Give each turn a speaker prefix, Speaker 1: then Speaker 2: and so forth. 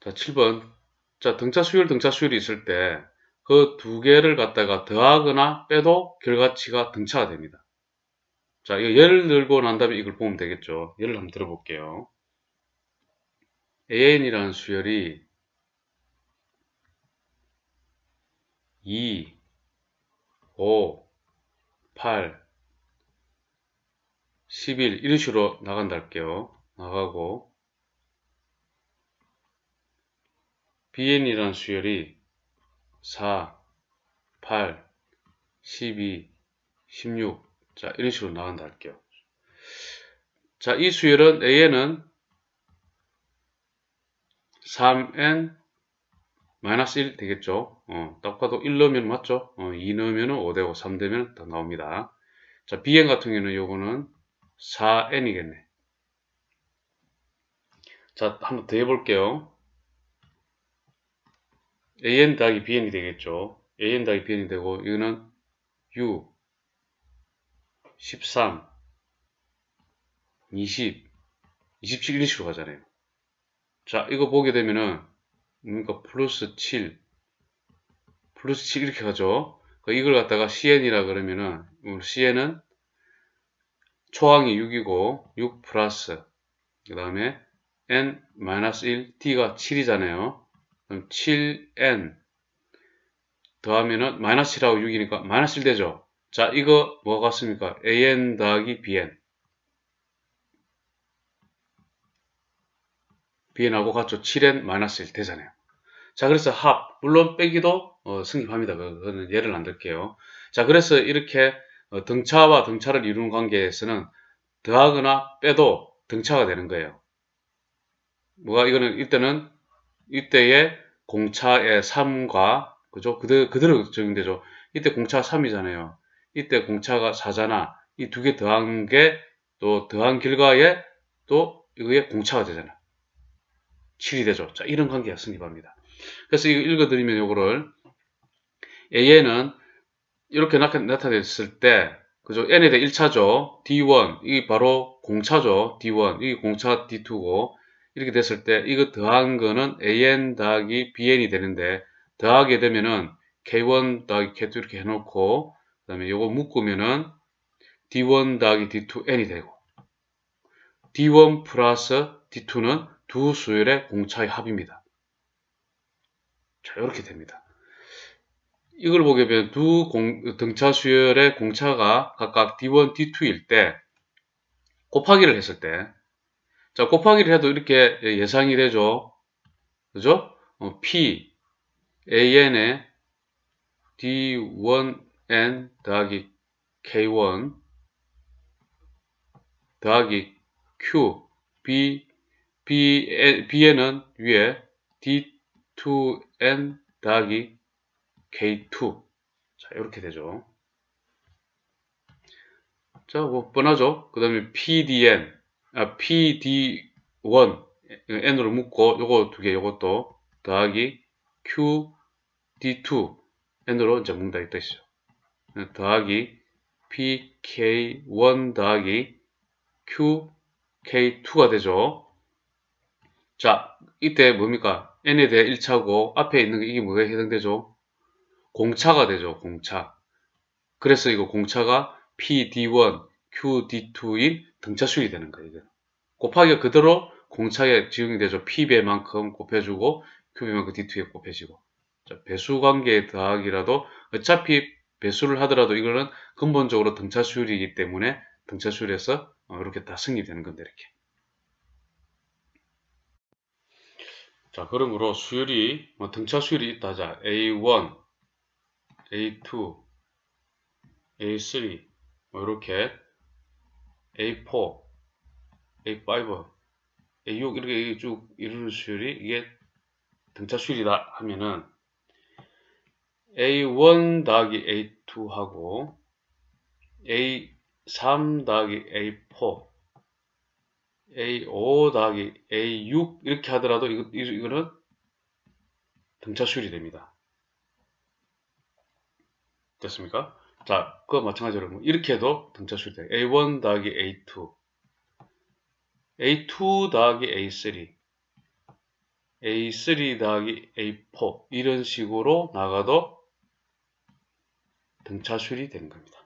Speaker 1: 자, 7번. 자, 등차 수열, 등차 수열이 있을 때 그 두 개를 갖다가 더하거나 빼도 결과치가 등차가 됩니다. 자, 이거 예를 들고 난 다음에 이걸 보면 되겠죠. 예를 한번 들어볼게요. AN이라는 수열이 2, 5, 8, 11 이런 식으로 나간다 할게요. 나가고 BN이라는 수열이 4, 8, 12, 16 자, 이런 식으로 나간다 할게요. 자, 이 수열은 AN은 3n 마이너스 1 되겠죠. 어, 딱 봐도 1 넣으면 맞죠? 어, 2 넣으면 5 되고 3 되면 딱 나옵니다. 자, bn 같은 경우는 요거는 4n이겠네. 자, 한번 더 해볼게요. An 더하기 bn이 되겠죠. an 더하기 bn이 되고 이거는 u 13 20 27 이런 식으로 가잖아요. 자, 이거 보게 되면은 그러니까 플러스 7 플러스 7 이렇게 가죠. 이걸 갖다가 cn이라 그러면은 cn은 초항이 6이고 6 플러스 그 다음에 n 마이너스 1 t가 7이잖아요. 그럼 7n 더하면은 마이너스 7하고 6이니까 마이너스 1 되죠. 자 이거 뭐가 같습니까? an 더하기 bn bn하고 같죠. 7n 마이너스 1 되잖아요. 자 그래서 합 물론 빼기도 어, 승립합니다. 그거는 예를 안 들게요. 자 그래서 이렇게 어, 등차와 등차를 이루는 관계에서는 더하거나 빼도 등차가 되는 거예요. 뭐가 이거는 이때는 이때의 공차의 3과 그죠? 그대로, 그대로 적용되죠. 이때 공차가 3이잖아요. 이때 공차가 4잖아. 이 두 개 더한 게 또 더한 결과에 또 이거에 공차가 되잖아. 7이 되죠. 자, 이런 관계가 성립합니다. 그래서 이거 읽어드리면 요거를 AN은 이렇게 나타냈을 때 그죠? n에 대해 1차죠. D1 이 바로 공차죠. D1 이 공차 D2고 이렇게 됐을 때 이거 더한 거는 AN 더하기 BN이 되는데 더하게 되면은 K1 더하기 K2 이렇게 해놓고 그 다음에 요거 묶으면은 D1 더하기 D2N이 되고 D1 플러스 D2는 두 수열의 공차의 합입니다. 자, 이렇게 됩니다. 이걸 보게 되면 두 공, 등차 수열의 공차가 각각 D1, D2일 때 곱하기를 했을 때 자, 곱하기를 해도 이렇게 예상이 되죠. 그죠? 어, P, AN의 D1N 더하기 K1 더하기 Q, B, B, B에는 위에 D2N 더하기 K2. 자, 이렇게 되죠. 자, 뭐, 뻔하죠? 그 다음에 PDN, 아, PD1, N으로 묶고, 요거 두 개, 요것도 더하기 QD2, N으로 이제 묶다 있다 있어요. 더하기 PK1 더하기 QK2가 되죠. 자, 이때 뭡니까? n에 대해 1차고 앞에 있는 게 이게 뭐가 해당되죠? 공차가 되죠. 공차. 그래서 이거 공차가 PD1, QD2인 등차 수율이 되는 거예요. 이거. 곱하기가 그대로 공차에 지용이 되죠. P배만큼 곱해주고 Q배만큼 D2에 곱해지고. 자, 배수 관계의 더하기라도 어차피 배수를 하더라도 이거는 근본적으로 등차 수율이기 때문에 등차 수율에서 어, 이렇게 다 승리되는 건데 이렇게. 자, 그러므로 수율이 뭐 등차 수율이 있다 하자. A1, A2, A3 뭐 이렇게 A4, A5, A6 이렇게 쭉 이루는 수율이 이게 등차 수율이다 하면은 A1 더하기 A2 하고 A3 더하기 A4 A5 더하기 A6 이렇게 하더라도 이거, 이거는 등차 수율이 됩니다. 됐습니까? 자, 그거 마찬가지로 뭐 이렇게 해도 등차 수율이 돼요. A1 더하기 A2 A2 더하기 A3 A3 더하기 A4 이런 식으로 나가도 등차술이 되는 겁니다.